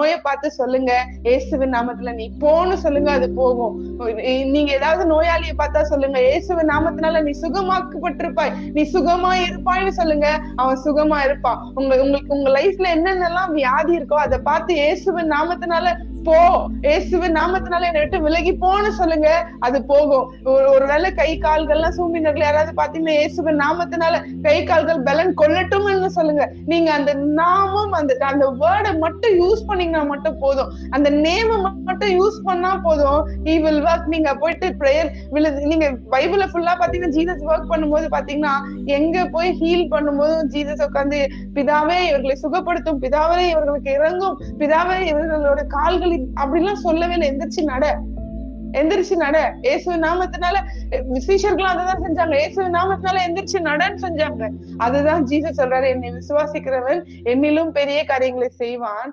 நோயை பார்த்து சொல்லுங்க. இயேசுவின் நாமத்துல நீ போன்னு சொல்லுங்க அது போகும். நீங்க ஏதாவது நோயாளியை பார்த்தா சொல்லுங்க இயேசுவின் நாமத்தினால நீ சுகமாக்கப்பட்டிருப்பாய். நீ சுகமா இருப்பாய்னு சொல்லுங்க. அவன் சுகமா இருப்பான். உங்க உங்களுக்கு உங்க லைஃப்ல என்னென்னலாம் வியாதி இருக்கோ அதை பார்த்து இயேசுவின் நாமத்தினால போ. இயேசுவின் நாமத்தினால என்னை விட்டு விலகி போன்னு சொல்லுங்க. அது போகும். ஒரு ஒருவேளை கை கால்கள்லாம் சூம்பினர்கள் யாராவது பாத்தீங்கன்னா ஏசுவ நாமத்தினால கை கால்கள் பலன் கொள்ளட்டும்னு சொல்லுங்க. நீங்க அந்த நாமம் அந்த அந்த வேர்டை மட்டும் யூஸ் பண்ணீங்கன்னா மட்டும் போதும். அந்த நேம மட்டும் யூஸ் பண்ணா போதும். ஈ வில் ஒர்க் நீங்க போயிட்டு பிரேயர் நீங்க பைபிள ஃபுல்லா பாத்தீங்கன்னா ஜீசஸ் ஒர்க் பண்ணும்போது பாத்தீங்கன்னா எங்க போய் ஹீல் பண்ணும்போது ஜீசஸ் உட்காந்து பிதாவே இவர்களை சுகப்படுத்தும் பிதாவே இவர்களுக்கு இறங்கும் பிதாவே இவர்களோட சொல்லி அப்படிலாம் சொல்லவே இல்லை. எந்திரிச்சு நட. எந்திரிச்சு நட. இயேசு நாமத்தினால விசேஷர்களும் அதைதான் செஞ்சாங்க. இயேசு நாமத்தினால எந்திரிச்சு நடன்னு செஞ்சாங்க. அதுதான் ஜீசஸ் சொல்றாரு என்னை விசுவாசிக்கிறவன் என்னிலும் பெரிய காரியங்களை செய்வான்.